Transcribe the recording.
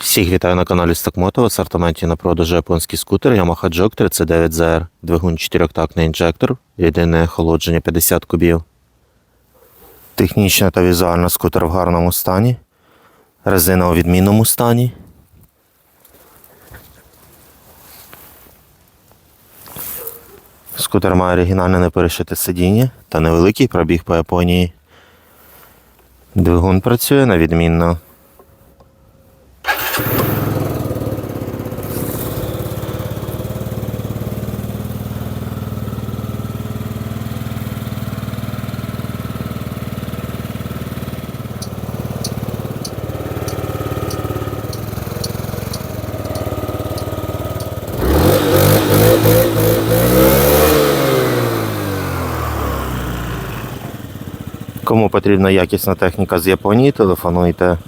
Всіх вітаю на каналі Стокмото. В асортименті на продажу японський скутер Yamaha Jog 39ZR, двигун 4-тактний інжектор, єдине охолодження 50 кубів. Технічно та візуально скутер в гарному стані. Резина у відмінному стані. Скутер має оригінальне неперешите сидіння та невеликий пробіг по Японії. Двигун працює на відмінно. Кому потрібна якісна техніка з Японії, телефонуйте